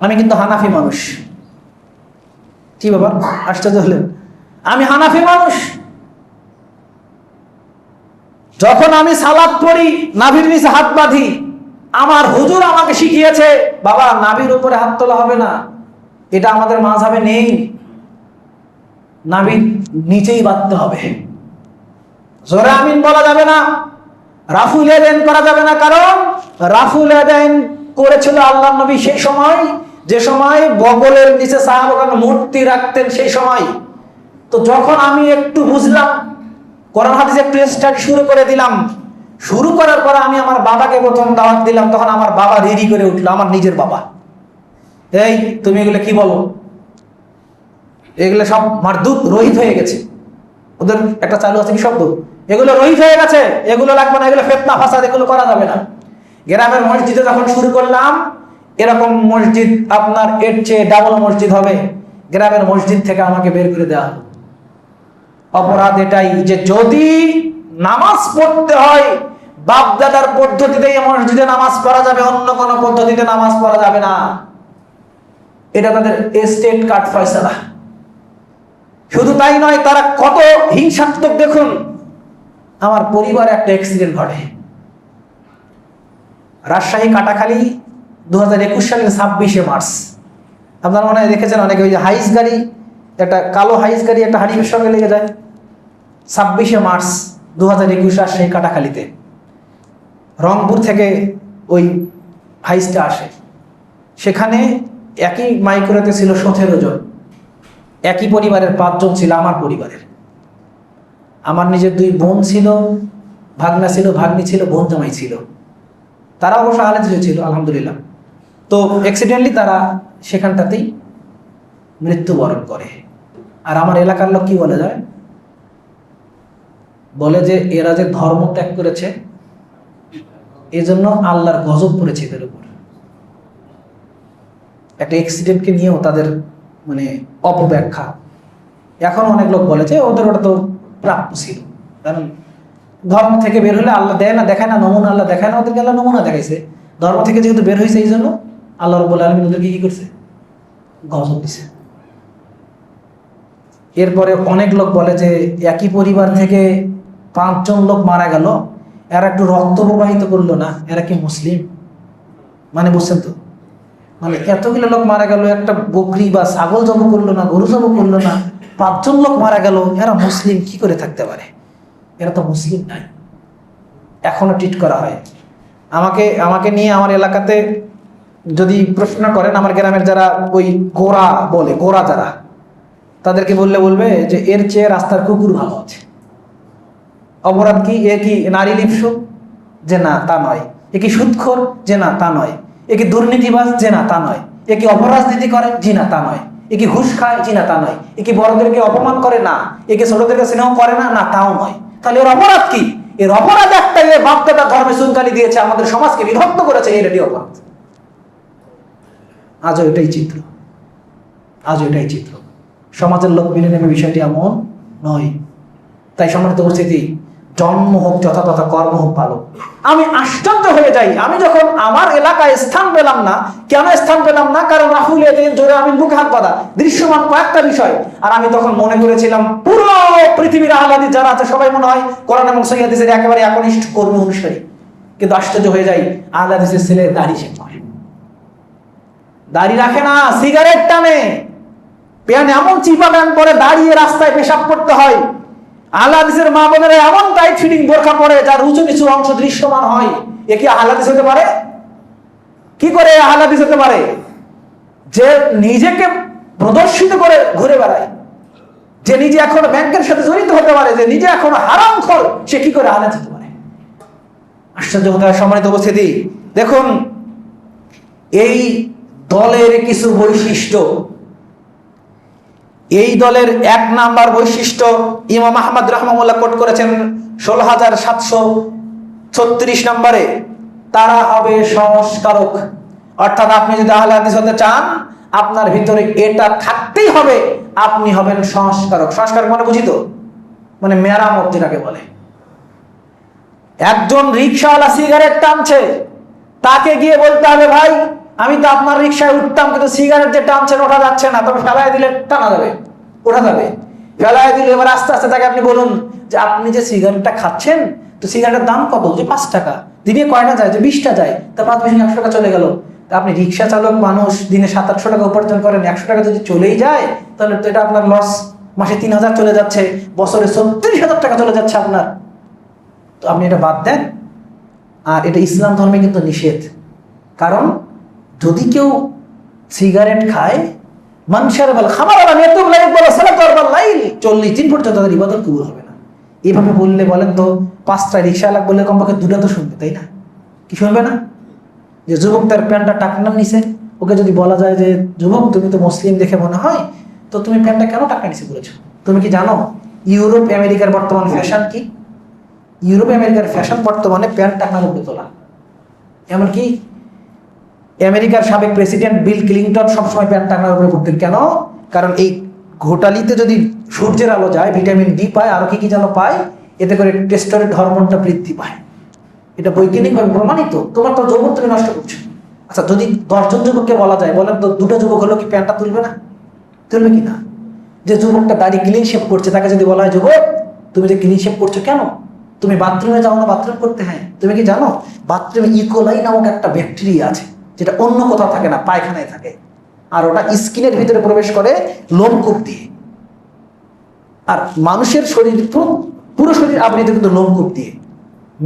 আমি কিন্তু হানাফি মানুষ। কি বাবা, আশ্চর্য হলেন। আমি হানাফি মানুষ। যখন আমি সালাদ পড়ি, নাভির নিচে হাত বাঁধি, আমার হুজুর আমাকে শিখিয়েছে, বাবা, নাভির উপরে হাত তোলা হবে না। এটা আমাদের মাঝাবে নেই। নাভির নিচেই বাঁধতে হবে। জোরে আমিন বলা যাবে না। রাফুল এদেন করা যাবে না। কারণ রাফুল এদেন করেছিল আল্লাহ নবী সেই সময়। যে সময় বগলের নিচে সাহাবাগান মূর্তি রাখতেন, সেই সময়। তো যখন আমি একটু বুঝলাম, কোরআন হাদিস একটু স্টার্ট শুরু করে দিলাম, শুরু করার পরে আমি আমার বাবাকে প্রথম দাওয়াত দিলাম, তখন আমার বাবা দেরি করে উঠল, আমার নিজের বাবা। এই, তুমি এগুলো কি বলো? এগুলো সব মারদুত রোহিত হয়ে গেছে। ওদের একটা চালু আছে কি শব্দ? এগুলো রোহিত হয়ে গেছে, এগুলো লাগবে না, এগুলো ফেতনা, ফাসাদ, এগুলো করা যাবে না। গ্রামের মসজিদে যখন শুরু করলাম এরকম মসজিদ আপনার এর চেয়ে ডাবল মসজিদ হবে। গ্রামের মসজিদ থেকে আমাকে বের করে দেওয়া অপরাধ এটাই যে যদি নামাজ পড়তে হয়, বাপদাদার পদ্ধতিতে মসজিদে নামাজ পড়া যাবে, অন্য কোনো পদ্ধতিতে নামাজ পড়া যাবে না। এটা তাদের এস্টেট কার্ড ফয়সালা। শুধু তাই নয়, তারা কত হিংসাত্মক দেখুন। আমার পরিবারে একটা অ্যাক্সিডেন্ট ঘটে। রাজশাহী কাটাখালী দু হাজার একুশ সালের ছাব্বিশে মার্চ। আপনারা মনে হয় দেখেছেন অনেকে ওই যে হাইস গাড়ি, একটা কালো হাইস গাড়ি একটা হারিফের সঙ্গে লেগে যায়। ছাব্বিশে মার্চ দু হাজার একুশ রাজশাহী কাটাখালিতে। রংপুর থেকে ওই হাইসটা আসে। সেখানে একই মাইক্রোতে ছিল সতেরো জন। একই পরিবারের পাঁচজন ছিল আমার পরিবারের। আমার নিজের দুই বোন ছিল, ভাগনা ছিল, ভাগ্নি ছিল, বোন জামাই ছিল। তারা অবশ্য আলেজ হয়েছিল আলহামদুলিল্লাহ। তো অ্যাক্সিডেন্টলি তারা সেখানটাতেই মৃত্যুবরণ করে। আর আমার এলাকার লোক কি বলে যায় বলে যে এরা যে ধর্ম ত্যাগ করেছে, এজন্য আল্লাহর গজব পড়েছে এদের উপর। একটা অ্যাক্সিডেন্টকে নিয়েও তাদের মানে অপব্যাখ্যা। এখন অনেক লোক বলে যে ওদের ওটা তো প্রাপ্য ছিল। কারণ ধর্ম থেকে বের হলে আল্লাহ দেয় না, দেখায় না, নমুনা আল্লাহ দেখায় না, ওদেরকে আল্লাহ নমুনা দেখাইছে। ধর্ম থেকে যেহেতু বের হয়েছে এই জন্য আল্লাহ রব্বুল আলমিন ওদেরকে কি করছে? গজব দিছে। এরপরে অনেক লোক বলে যে, একই পরিবার থেকে পাঁচজন লোক মারা গেল, এরা একটু রক্ত প্রবাহিত করল না, এরা কি মুসলিম? মানে বুঝছেন তো? মানে এতগুলো লোক মারা গেল, একটা বকরি বা ছাগল জব করল না, গরু জব করল না, পাঁচজন লোক মারা গেল, এরা মুসলিম, কি করে থাকতে পারে? এরা তো মুসলিম নাই। এখনও ট্রিট করা হয়। আমাকে আমাকে নিয়ে আমার এলাকাতে যদি প্রশ্ন করেন, আমার গ্রামের যারা ওই গোড়া বলে গোড়া যারা, তাদেরকে বললে বলবে যে, এর চেয়ে রাস্তার কুকুর ভালো আছে। অপরাধ কি? এ কি নারী লিপ্স যে না, তা নয়। এ কি সুৎখোর? যে না, তা নয়। এ কি দুর্নীতিবাজ? যে না, তা নয়। এ কি অপরাজনীতি করে? জি না, তা নয়। এ কি ঘুষ খায়? জি না, তা নয়। এ কি বড়দেরকে অপমান করে? না। এ কি ছোটদেরকে স্নেহ করে? না না, তাও নয়। তাহলে এর অপরাধ কি? এর অপরাধ একটা এর বাপদাদা ধর্মে সুনকালি দিয়েছে, আমাদের সমাজকে বিভক্ত করেছে এর এটি অপরাধ আজও এটাই চিত্র। আজও এটাই চিত্র। সমাজের লোক মেনে নেবে বিষয়টি এমন নয়। তাই সম্মানিত উপস্থিতি, জন্ম হোক যথাযথ কর্ম হোক ভালো। আমি আশ্চর্য হয়ে যাই। আমি যখন আমার এলাকায় স্থান পেলাম না, কেন স্থান পেলাম না? কারণ রাহুল জোরে আমি মুখে হাত বাঁধা। দৃশ্যমান কয়েকটা বিষয়। আর আমি তখন মনে করেছিলাম, পুরো পৃথিবীর আহ্লাদি যারা আছে, সবাই মনে হয় কোরআন এবং সৈয়াদিসের একেবারে একনিষ্ঠ কর্মী অনুসারী। কিন্তু আশ্চর্য হয়ে যাই আহ্লাদিসের ছেলে দাড়ি নয়। দাড়ি রাখে না সিগারেট টানে। প্যান এমন চিপা প্যান পরে দাঁড়িয়ে রাস্তায় পেশাব করতে হয়। আহ্লাদিসের মা বোনেরা এমন টাইট ফিটিং বোরখা পরে, যার উঁচু নিচু অংশ দৃশ্যমান হয়। এ কি আহ্লাদিস হতে পারে? কি করে আহ্লাদিস হতে পারে? যে নিজেকে প্রদর্শিত করে ঘুরে বেড়ায়। যে নিজে এখন ব্যাংকের সাথে জড়িত হতে পারে, যে নিজে এখন হারাম খর, সে কি করে আহ্লাদ হতে পারে? আশ্চর্য হতে সম্মানিত উপস্থিতি। দেখুন, এই দলের কিছু বৈশিষ্ট্য। এই দলের এক নাম্বার বৈশিষ্ট্য, ইমাম আহমদ রহমামুল্লাহ কোট করেছেন ষোলো হাজার সাতশো ছত্রিশ নম্বরে। তারা হবে সংস্কারক। অর্থাৎ আপনি যদি আহলে হাদিস হতে চান, আপনার ভিতরে এটা থাকতেই হবে, আপনি হবেন সংস্কারক। সংস্কারক মানে বুঝি তো? মানে মেরামত যেটাকে বলে। একজন রিক্সাওয়ালা সিগারেট টানছে, তাকে গিয়ে বলতে হবে, ভাই আমি তো আপনার রিক্সায় উঠতাম, কিন্তু সিগারেট যে টানছেন ওঠা যাচ্ছে না, তবে ফেলায় দিলে টানা যাবে, ওঠা যাবে। ফেলায় দিলে এবার আস্তে আস্তে তাকে আপনি বলুন যে, আপনি যে সিগারেটটা খাচ্ছেন, তো সিগারেটের দাম কত? যে পাঁচ টাকা। দিনে কয়টা যায়? যে বিশটা যায়। তা পাঁচ বিশ একশো টাকা চলে গেল। তা আপনি রিক্সা চালক মানুষ, দিনে সাত আটশো টাকা উপার্জন করেন, একশো টাকা যদি চলেই যায়, তাহলে তো এটা আপনার লস মাসে তিন হাজার চলে যাচ্ছে, বছরে ছত্রিশ হাজার টাকা চলে যাচ্ছে আপনার। তো আপনি এটা বাদ দেন। আর এটা ইসলাম ধর্মে কিন্তু নিষেধ। কারণ যদি কেউ সিগারেট খায় মানুষের বেলা খাবার আলা নেতুব লাইল, চল্লিশ দিন পর্যন্ত তাদের ইবাদত কবুল হবে না। এভাবে বললে বলেন তো, পাঁচটা রিক্সা লাগ বললে কমপক্ষে দুটা তো শুনবে, তাই না? কি শুনবে না? যে যুবক তার প্যান্টটা টাকনার নিছে। ওকে যদি বলা যায় যে, যুবক, তুমি তো মুসলিম দেখে মনে হয়, তো তুমি প্যান্টটা কেন টাকা নিছে বলেছ? তুমি কি জানো, ইউরোপ, আমেরিকার বর্তমান ফ্যাশন কি? ইউরোপ, আমেরিকার ফ্যাশন বর্তমানে প্যান্ট টাকার উপরে তোলা। এমনকি আমেরিকার সাবেক প্রেসিডেন্ট বিল ক্লিংটন সবসময় প্যান্ট টাকার উপরে পড়তেন কেন? কারণ এই ঘোটালিতে যদি সূর্যের আলো যায়, ভিটামিন ডি পায়, আরও কি কি যেন পায়, এতে করে টেস্টোরেট হরমোনটা বৃদ্ধি পায়। এটা বৈজ্ঞানিকভাবে প্রমাণিত। তোমার তো যৌবন তুমি নষ্ট করছ। আচ্ছা যদি দশজন যুবককে বলা যায়, বলেন তো দুটো যুবক হলো কি প্যান্টটা তুলবে না? তুলবে কি না? যে যুবকটা দাড়ি ক্লিন শেপ করছে, তাকে যদি বলা হয়, যুবক, তুমি যে ক্লিন শেপ করছ কেন? তুমি বাথরুমে যাও না বাথরুম করতে হ্যাঁ। তুমি কি জানো? বাথরুমে ইকোলাই নামক একটা ব্যাকটেরিয়া আছে। যেটা অন্য কোথাও থাকে না, পায়খানায় থাকে। আর ওটা স্কিনের ভিতরে প্রবেশ করে লোমকূপ দিয়ে। আর মানুষের শরীর, পুরো শরীর আবৃত কিন্তু লোমকূপ দিয়ে।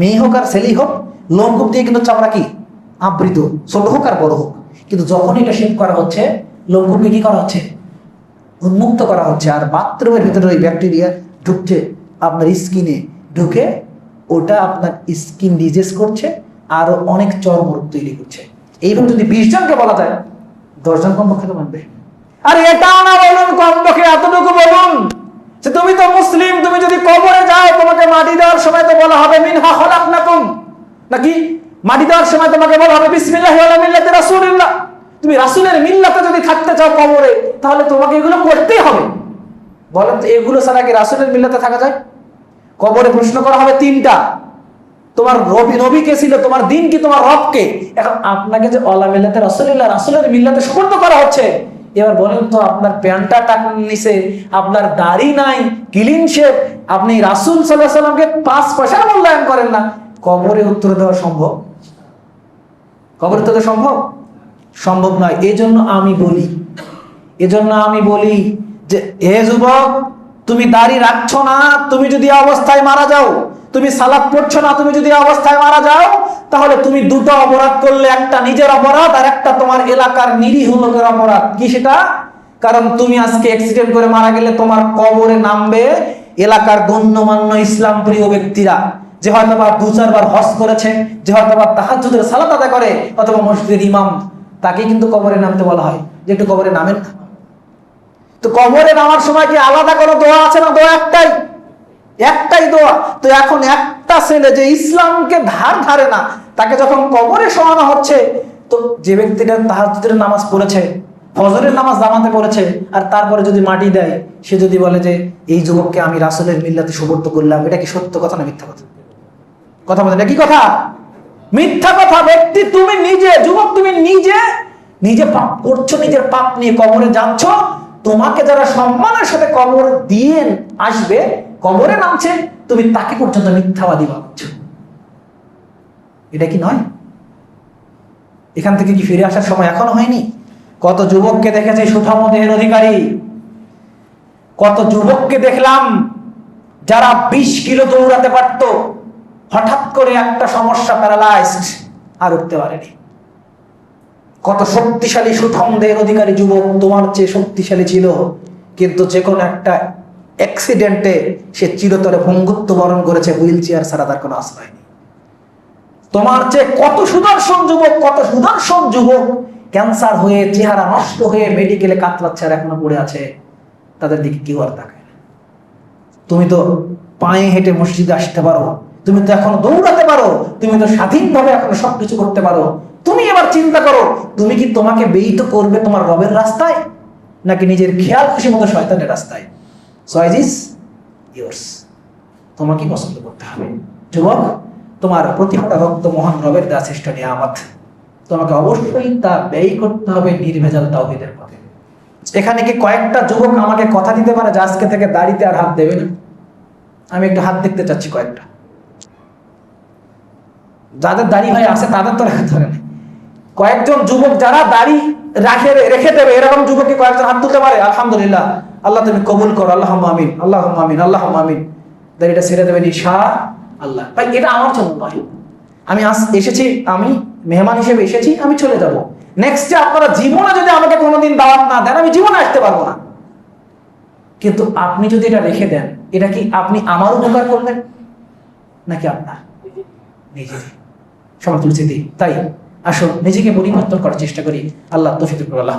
মেয়ে হোক আর ছেলেই হোক, লোমকূপ দিয়ে কিন্তু চামড়া কি? আবৃত, ছোট হোক আর বড় হোক। কিন্তু যখন এটা শেপ করা হচ্ছে, লোমকূপকে কি করা হচ্ছে? উন্মুক্ত করা হচ্ছে। আর বাথরুমের ভিতরে ওই ব্যাকটেরিয়া ঢুকছে, আপনার স্কিনে ঢুকে, ওটা আপনার স্কিন ডিজেস করছে আরও অনেক চর্মরোগ তৈরি করছে। এইভাবে যদি বিশ জনকে বলা যায় দশজন কমপক্ষে তো মানবে। আর এটাও না বলুন, কমপক্ষে এতটুকু বলুন যে তুমি তো মুসলিম, তুমি যদি কবরে যাও, তোমাকে মাটি দেওয়ার সময় তো বলা হবে, মিনহা খলাকনাকুম। নাকি? মাটি দেওয়ার সময় তোমাকে বলা হবে, বিসমিল্লাহি মিল্লাতি রাসূলিল্লাহ। তুমি রাসূলের মিল্লাতে যদি থাকতে চাও কবরে, তাহলে তোমাকে এগুলো করতেই হবে। বলেন তো, এগুলো ছাড়া কি রাসূলের মিল্লাতে থাকা যায়? কবরে প্রশ্ন করা হবে তিনটা। তোমার রবি নবী কে ছিল? তোমার দিন কি? তোমার রব কে? এখন আপনাকে যে অলা মিল্লাতে রাসূলিল্লাহ, রাসূলের মিল্লাতে সুপর্দ করা হচ্ছে। এবার বলেন তো, আপনার প্যান্টটা টাকা নিছে, আপনার দাড়ি নাই ক্লিন শেপ আপনি রাসূল আলাইহি সাল্লামকে পাঁচ পয়সা মূল্যায়ন করেন না। কবরে উত্তর দেওয়া সম্ভব? কবরে তো সম্ভব? সম্ভব নয়। এই জন্য আমি বলি, এজন্য আমি বলি যে, হে যুবক, তুমি দাড়ি রাখছো না, তুমি যদি অবস্থায় মারা যাও তুমি সালাদ পড়ছো না, তুমি যদি অবস্থায় মারা যাও, তাহলে তুমি দুটো অপরাধ করলে, একটা নিজের অপরাধ আর একটা তোমার এলাকার নিরীহ লোকের অপরাধ। কি সেটা? কারণ তুমি আজকে অ্যাক্সিডেন্ট করে মারা গেলে তোমার কবরে নামবে এলাকার গণ্যমান্য ইসলাম প্রিয় ব্যক্তিরা। যে হয়তো বা দু চারবার হজ করেছে, যে হয়তো বা তাহাজ্জুদের সালাত আদায় করে, অথবা মসজিদের ইমাম, তাকে কিন্তু কবরে নামতে বলা হয়। যে একটু কবরে নামেন তো কবরে নামার সময় কি আলাদা কোনো দোয়া আছে না দোয়া একটাই? একটাই দোয়া। তো এখন একটা ছেলে যে ইসলামকে ধার ধারে না, তাকে যখন কবরে শোয়ানো হচ্ছে, তো যে ব্যক্তিটা তাহাজ্জুদের নামাজ পড়েছে, ফজরের নামাজ জামাতে পড়েছে, আর তারপরে যদি মাটি দেয়, সে যদি বলে যে, এই যুবককে আমি রাসুলের মিল্লাতে সুবর্ত করলাম। এটা কি সত্য কথা না মিথ্যা কথা? কথা এটা কি কথা? মিথ্যা কথা, ব্যক্তি তুমি নিজে, যুবক তুমি নিজে নিজে পাপ করছ, নিজের পাপ নিয়ে কবরে যাচ্ছ। তোমাকে যারা সম্মানের সাথে কবর দিয়ে আসবে কবরে নামছে, তুমি তাকে পর্যন্ত মিথ্যাবাদী ভাবছ। এটা কি নয়? এখান থেকে কি ফিরে আসার সময় এখনও হয়নি? কত যুবককে দেখেছে সুঠাম দেহের অধিকারী? কত যুবককে দেখলাম, যারা বিশ কিলো দৌড়াতে পারত, হঠাৎ করে একটা সমস্যা প্যারালাইজড আর উঠতে পারেনি। কত শক্তিশালী সুঠম দেহের অধিকারী যুবক তোমার চেয়ে শক্তিশালী ছিল, কিন্তু যে কোনো একটা অ্যাক্সিডেন্টে সে চিরতরে ভঙ্গুত্ব বরণ করেছে হুইল চেয়ার ছাড়া তার কোনো আশ্রয় নেই। তোমার চেয়ে কত সুদর্শন যুবক, কত সুদর্শন যুবক ক্যান্সার হয়ে, চেহারা নষ্ট হয়ে মেডিকেলে কাতরাচ্ছে আর এখনও পড়ে আছে, তাদের দিকে কেউ আর তাকায় তুমি তো পায়ে হেঁটে মসজিদে আসতে পারো, তুমি তো এখনও দৌড়াতে পারো, তুমি তো স্বাধীনভাবে এখনও সবকিছু করতে পারো। তুমি এবার চিন্তা করো, তুমি কি তোমাকে বেইত করবে তোমার রবের রাস্তায়, নাকি নিজের খেয়াল খুশি মতো শয়তানের রাস্তায়? চয়েস ইজ ইয়োর্স তোমাকে পছন্দ করতে হবে। যুবক, তোমার প্রতিটা রক্ত মহান রবের দেওয়া শ্রেষ্ঠ নিয়ামত। তোমাকে অবশ্যই তা ব্যয় করতে হবে নির্ভেজাল তাওহিদের পথে। এখানে কি কয়েকটা যুবক আমাকে কথা দিতে পারে যে আজকে থেকে দাড়িতে আর হাত দেবে না? আমি একটু হাত দেখতে চাচ্ছি কয়েকটা। যাদের দাড়ি ভাই আছে তাদের তো হবে না কয়েকজন যুবক যারা দাড়ি রাখে রেখে দেবে, এরকম যুবক কি কয়েকজন হাত তুলতে পারে। আলহামদুলিল্লাহ। আল্লাহ তুমি কবুল করো আল্লাহ আমিন আল্লাহ আমিন আল্লাহ আমিন। এটা ছেড়ে দেবেন ঈশা আল্লাহ। ভাই, এটা আমার জন্য নয় আমি এসেছি, আমি মেহমান হিসেবে এসেছি, আমি চলে যাব। নেক্সট আপনারা জীবনে যদি আমাকে কোনোদিন দাওয়াত না দেন, আমি জীবনে আসতে পারব না। কিন্তু আপনি যদি এটা রেখে দেন, এটা কি আপনি আমার উপকার করলেন নাকি আপনার? নিজের। সমাজ তাই আসুন, নিজেকে পরিবর্তন করার চেষ্টা করি। আল্লাহ তফিক আল্লাহ